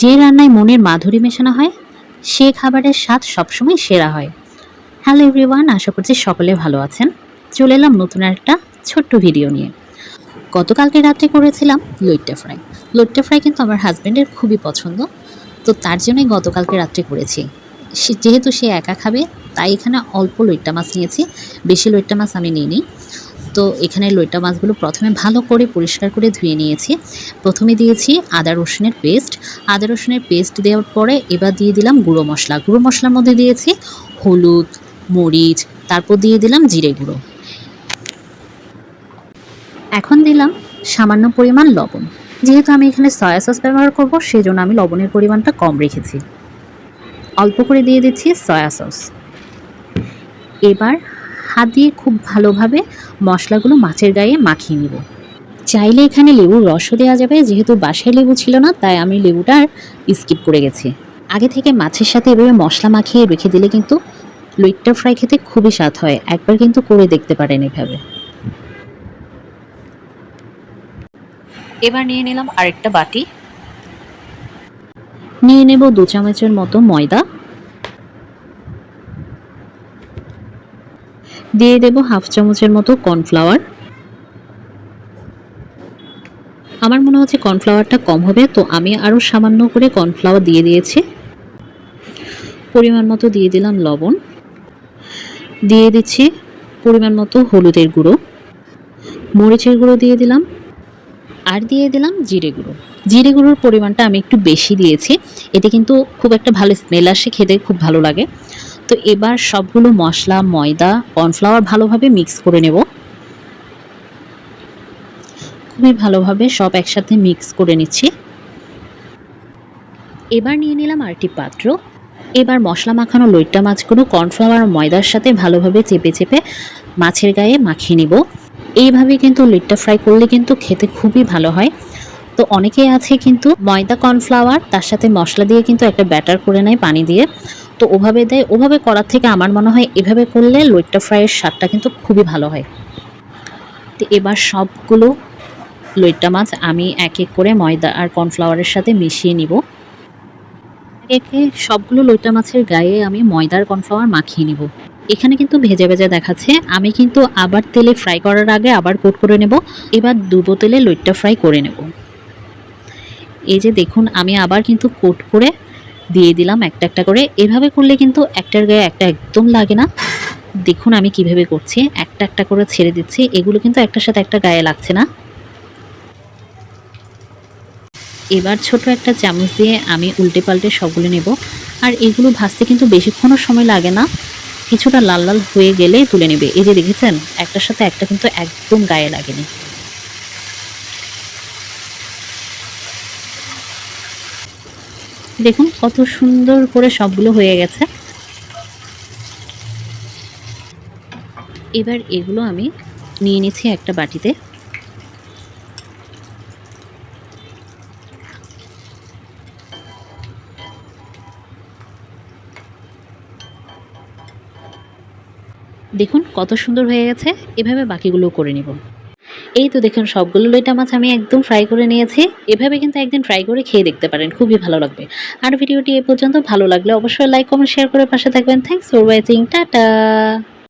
যে রান্নায় মনের মাধুরী মেশানো হয়, সে খাবারের স্বাদ সবসময় সেরা হয়। হ্যালো এভরিওয়ান, আশা করছি সকলে ভালো আছেন। চলে এলাম নতুন একটা ছোট্ট ভিডিও নিয়ে। গতকালকে রাত্রে করেছিলাম লইট্টা ফ্রাই। লইট্টা ফ্রাই কিন্তু আমার হাজব্যান্ডের খুবই পছন্দ। তো তার জন্যই গতকালকে রাত্রে করেছি। সে যেহেতু সে একা খাবে, তাই এখানে অল্প লইট্টা মাছ নিয়েছি। বেশি লইট্টা মাছ আমি নিইনি। তো এখানে লইট্টা মাছগুলো প্রথমে ভালো করে পরিষ্কার করে ধুয়ে নিয়েছি। প্রথমে দিয়েছি আদা রসুনের পেস্ট। আদা রসুনের পেস্ট দেওয়ার পরে এবার দিয়ে দিলাম গুঁড়ো মশলা। গুঁড়ো মশলার মধ্যে দিয়েছি হলুদ, মরিচ, তারপর দিয়ে দিলাম জিরে গুঁড়ো। এখন দিলাম সামান্য পরিমাণ লবণ। যেহেতু আমি এখানে সয়া সস ব্যবহার করব, সেজন্য আমি লবণের পরিমাণটা কম রেখেছি। অল্প করে দিয়ে দিচ্ছি সয়া সস। এবার হাত দিয়ে খুব ভালোভাবে মশলাগুলো মাছের গায়ে মাখিয়ে নেব। চাইলে এখানে লেবুর রসও দেওয়া যাবে, যেহেতু বাসায় লেবু ছিল না, তাই আমি লেবুটা স্কিপ করে গেছি। আগে থেকে মাছের সাথে এভাবে মশলা মাখিয়ে রেখে দিলে কিন্তু লইট্টা ফ্রাই খেতে খুবই স্বাদ হয়। একবার কিন্তু করে দেখতে পারেন এভাবে। এবার নিয়ে নিলাম আরেকটা বাটি। নিয়ে নেব দু চামচের মতো ময়দা। দিয়ে দেব হাফ চামচের মতো কর্নফ্লাওয়ার। আমার মনে হচ্ছে কর্নফ্লাওয়ারটা কম হবে, তো আমি আরও সামান্য করে কর্নফ্লাওয়ার দিয়ে দিয়েছি। পরিমাণ মতো দিয়ে দিলাম লবণ। দিয়ে দিচ্ছি পরিমাণ মতো হলুদের গুঁড়ো। মরিচের গুঁড়ো দিয়ে দিলাম। আর দিয়ে দিলাম জিরে গুঁড়ো। জিরে গুঁড়োর পরিমাণটা আমি একটু বেশি দিয়েছি। এতে কিন্তু খুব একটা ভালো স্মেল আসে, খেতে খুব ভালো লাগে। তো এবার সবগুলো মশলা, ময়দা কর্নফ্লাওয়ার ভালোভাবে মিক্স করে নেব। খুবই ভালোভাবে সব একসাথে মিক্স করে নিচ্ছি। এবার নিয়ে নিলাম আরেকটি পাত্র। এবার মশলা মাখানো লইট্টা মাছগুলো কর্নফ্লাওয়ার ময়দার সাথে ভালোভাবে চেপে চেপে মাছের গায়ে মাখিয়ে নিব। এইভাবে কিন্তু লিট্টা ফ্রাই করলে কিন্তু খেতে খুবই ভালো হয়। তো অনেকেই আছে কিন্তু ময়দা কর্নফ্লাওয়ার তার সাথে মশলা দিয়ে কিন্তু একটা ব্যাটার করে নেয় পানি দিয়ে। তো ওভাবে দেয়, ওভাবে করার থেকে আমার মনে হয় এভাবে করলে লইট্টা ফ্রাইয়ের স্বাদটা কিন্তু খুবই ভালো হয়। তো এবার সবগুলো লইট্টা মাছ আমি এক এক করে ময়দা আর কর্নফ্লাওয়ারের সাথে মিশিয়ে নিব। একে সবগুলো লইট্টা মাছের গায়ে আমি ময়দার কর্নফ্লাওয়ার মাখিয়ে নিব। এখানে কিন্তু ভেজে ভেজে দেখাচ্ছে, আমি কিন্তু আবার তেলে ফ্রাই করার আগে আবার কোট করে নেব, এবার দুবো তেলে লইট্টা ফ্রাই করে নেব। এই যে দেখুন, আমি আবার কিন্তু কোট করে দিয়ে দিলাম একটা একটা করে। এভাবে করলে কিন্তু একটার গায়ে একটা একদম লাগে না। দেখুন আমি কীভাবে করছি। একটা একটা করে ছেড়ে দিচ্ছি। এগুলো কিন্তু একটার সাথে একটা গায়ে লাগছে না। এবার ছোট একটা চামচ দিয়ে আমি উল্টে পাল্টে সবগুলো নেব। আর এগুলো ভাজতে কিন্তু বেশিক্ষণও সময় লাগে না। কিছুটা লাল লাল হয়ে গেলে তুলে নেবে। এই যে দেখেছেন, একটার সাথে একটা কিন্তু একদম গায়ে লাগেনি। দেখুন, কত সুন্দর করে সবগুলো হয়ে গেছে। এবার এগুলো আমি নিয়ে নিচ্ছি একটা বাটিতে। দেখুন, কত সুন্দর হয়ে গেছে। এভাবে বাকিগুলো করে নিব। এই তো দেখুন, সবগুলো লইটা মাছ আমি একদম ফ্রাই করে নিয়েছি। এভাবে কিন্তু একদিন ফ্রাই করে খেয়ে দেখতে পারেন, খুবই ভালো লাগবে। আর ভিডিওটি এ পর্যন্ত ভালো লাগলে অবশ্যই লাইক কমেন্ট শেয়ার করে পাশে থাকবেন। Thanks for watching ta-ta!